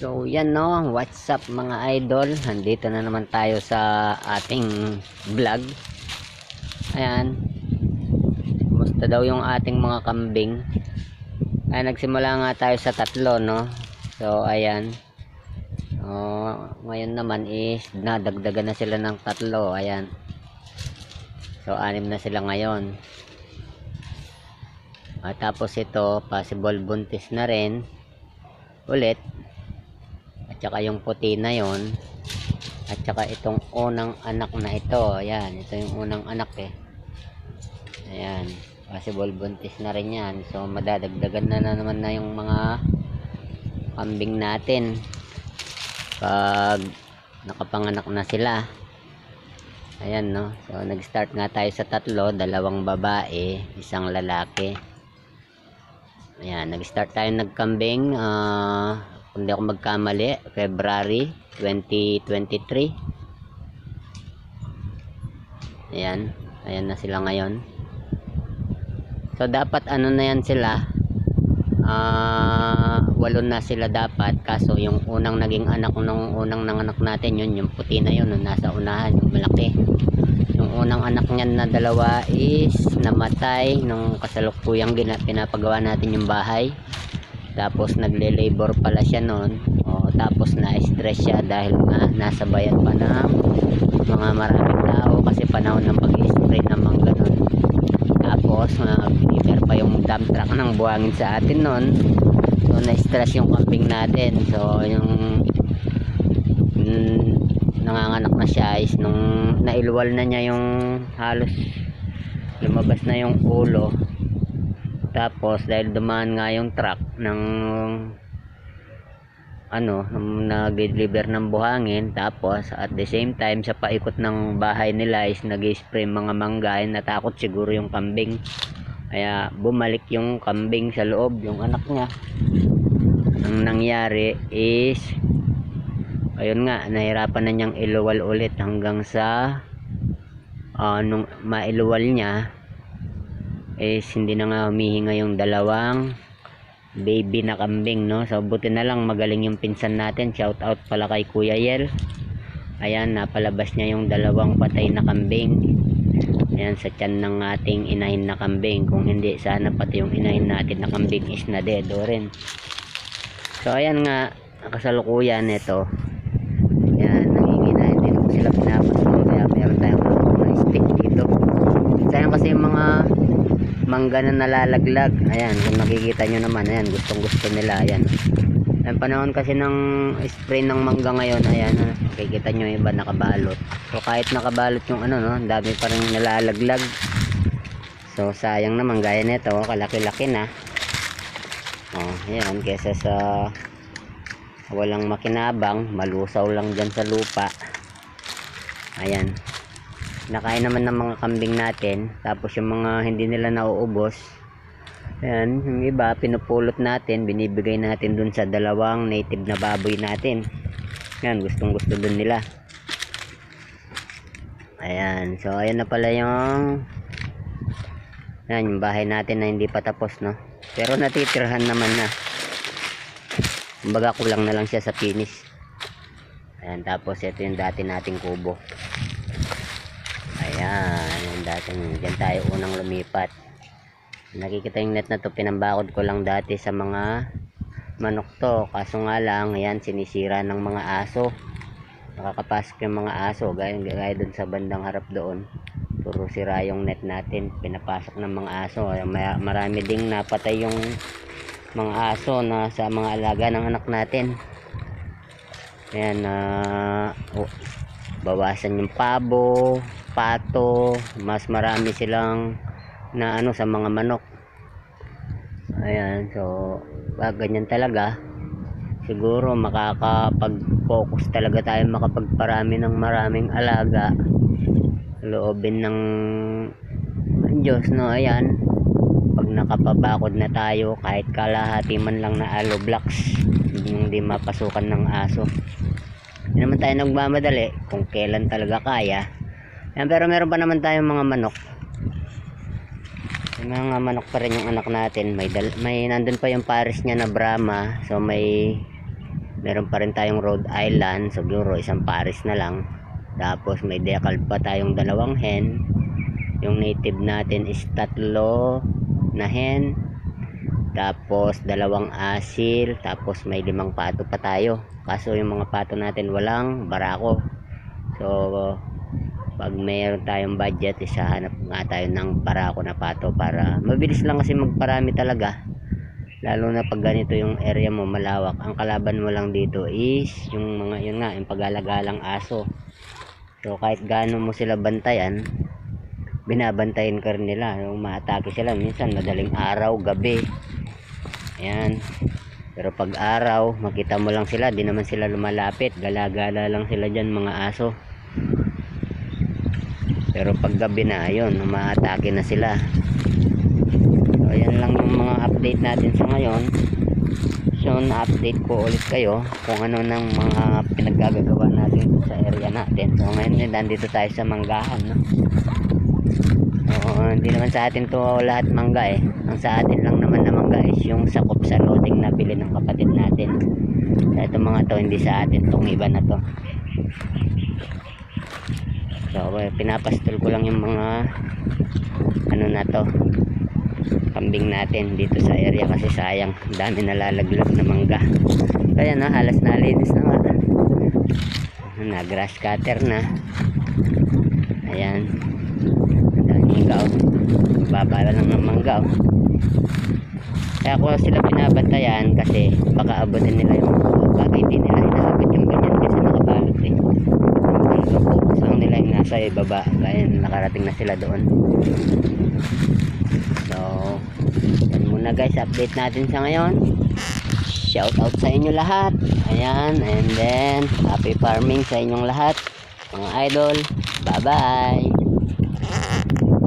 So yan no, what's up mga idol? Nandito na naman tayo sa ating vlog. Ayan. Kumusta daw yung ating mga kambing? Ay nagsimula nga tayo sa tatlo no. So ayan. Oh, ngayon naman is nadagdagan na sila ng tatlo. Ayan. So anim na sila ngayon. At tapos ito, possible buntis na rin ulit saka yung puti na yon at saka itong unang anak na ito ayan ito yung unang anak eh. Ayan possible buntis na rin yan so madadagdagan na, na naman na yung mga kambing natin. Pag nakapanganak na sila ayan no? So nag start nga tayo sa tatlo dalawang babae isang lalaki. Ayan, nag-start tayo nagkambing ah kung di ako magkamali, February 2023. Ayan, ayan na sila ngayon. So dapat ano na yan sila? Ah, walo na sila dapat kaso yung unang naging anak nung unang nanganak natin yun, yung puti na yun, nasa unahan, yung malaki. Yung unang anak niyan na dalawa is namatay nung kasalukuyang pinapagawa natin yung bahay. Tapos nagle-labor pala siya noon. O, tapos na-stress siya dahil nga nasa bayan pa ng mga maraming tao kasi panahon ng pag-spray naman ganun. Tapos nag-deliver pa yung dump truck ng buhangin sa atin noon. So na-stress yung kambing natin. So yung mm, nanganganak na siya is nung nailwal na niya yung halos lumabas na yung ulo tapos dahil dumaan nga yung truck ng ano nag-deliver ng buhangin tapos at the same time sa paikot ng bahay nila is nag-spray mga mangga natakot siguro yung kambing. Kaya bumalik yung kambing sa loob yung anak niya. Ang nangyari is ayun nga nahirapan na niyang iluwal ulit hanggang sa ah, nung mailuwal niya is hindi na nga humihinga yung dalawang baby na kambing no? So buti na lang magaling yung pinsan natin. Shout out pala kay Kuya Yel. Ayan napalabas niya yung dalawang patay na kambing. Ayan sa tiyan ng ating inahin na kambing. Kung hindi sana pati yung inahin natin na kambing is na dedo rin. So ayan nga kasalukuyan ito yan, nanginginain din po sila pinapasok. Kaya meron tayong mga stick dito. Sayang kasi yung mga mangga na nalalaglag. Ayan, kung nakikita nyo naman, ayan, gustong gusto nila. Ayan. Ang panahon kasi ng spray ng mangga ngayon, ayan, ha, makikita nyo iba nakabalot. So kahit nakabalot yung ano, no, dami pa rin nalalaglag. So sayang naman, gaya nito, kalaki-laki na. Oh, ayan, kesa sa walang makinabang malusaw lang dyan sa lupa ayan nakain naman ng mga kambing natin tapos yung mga hindi nila nauubos. Ayan yung iba pinupulot natin binibigay natin dun sa dalawang native na baboy natin. Ayan gustong gusto dun nila. Ayan so ayan na pala yung ayan yung bahay natin na hindi pa tapos no? Pero natitirhan naman na. Kumbaga kulang na lang siya sa finish. Ayan tapos ito yung dati nating kubo ayan yung dating dyan tayo unang lumipat. Nakikita yung net na to pinambakod ko lang dati sa mga manok to. Kaso nga lang ayan sinisira ng mga aso. Nakakapasok yung mga aso gaya, gaya dun sa bandang harap doon. Puro sira yung net natin pinapasok ng mga aso. Marami ding napatay yung mga aso na sa mga alaga ng anak natin. Ayan na oh, bawasan yung pabo pato mas marami silang na ano sa mga manok. Ayan so pag ganyan talaga. Siguro makakapag-focus talaga tayo makapagparami ng maraming alaga. Loobin ng Diyos no? Ayan. Pag nakapabakod na tayo kahit kalahati man lang na aloe blocks hindi mapasukan ng aso. Hindi naman tayo nagmamadali kung kailan talaga kaya Yan, pero meron pa naman tayong mga manok. May mga manok pa rin yung anak natin. May, dal may nandun pa yung pares niya na Brahma. So may meron pa rin tayong Rhode Island. Siguro isang pares na lang. Tapos may decal pa tayong dalawang hen. Yung native natin is tatlo na hen. Tapos dalawang asil. Tapos may limang pato pa tayo. Kaso yung mga pato natin walang barako. So pag mayroon tayong budget isahanap nga tayo ng barako na pato para mabilis lang kasi magparami talaga. Lalo na pag ganito yung area mo malawak. Ang kalaban mo lang dito is yung mga yun nga yung pag-alagalang aso. So kahit gaano mo sila bantayan binabantayin ka rin nila. Yung maatake sila minsan madaling araw gabi. Ayan. Pero pag araw makita mo lang sila di naman sila lumalapit. Galagala lang sila dyan mga aso pero pag gabi na ayun umaatake na sila. So ayan lang yung mga update natin sa ngayon. So na-update ko ulit kayo kung ano nang mga pinaggagawa natin sa area natin. So ngayon nandito tayo sa manggahan no? Oo, hindi naman sa atin to lahat mangga eh. Ang sa atin lang naman na mangga is yung sakop sa loading na bili ng kapatid natin. So mga to hindi sa atin tong iba na to So, pinapastol ko lang yung mga ano na to kambing natin dito sa area kasi sayang ang dami nalalaglag na mangga. So yan no, halos nalinis na nga. Na grass cutter na. Ayan. Ang daming gaw babala lang ng mangga oh. kaya ko sila binabantayan kasi baka abutin nila yung baka hindi nila inaabot yung ganyan kasi nakabalot eh ang focus lang nila yung nasa ibaba. Kaya nakarating na sila doon. So yan muna guys. Update natin sa ngayon. Shout out sa inyo lahat. Ayan and then happy farming sa inyong lahat. Mga idol bye bye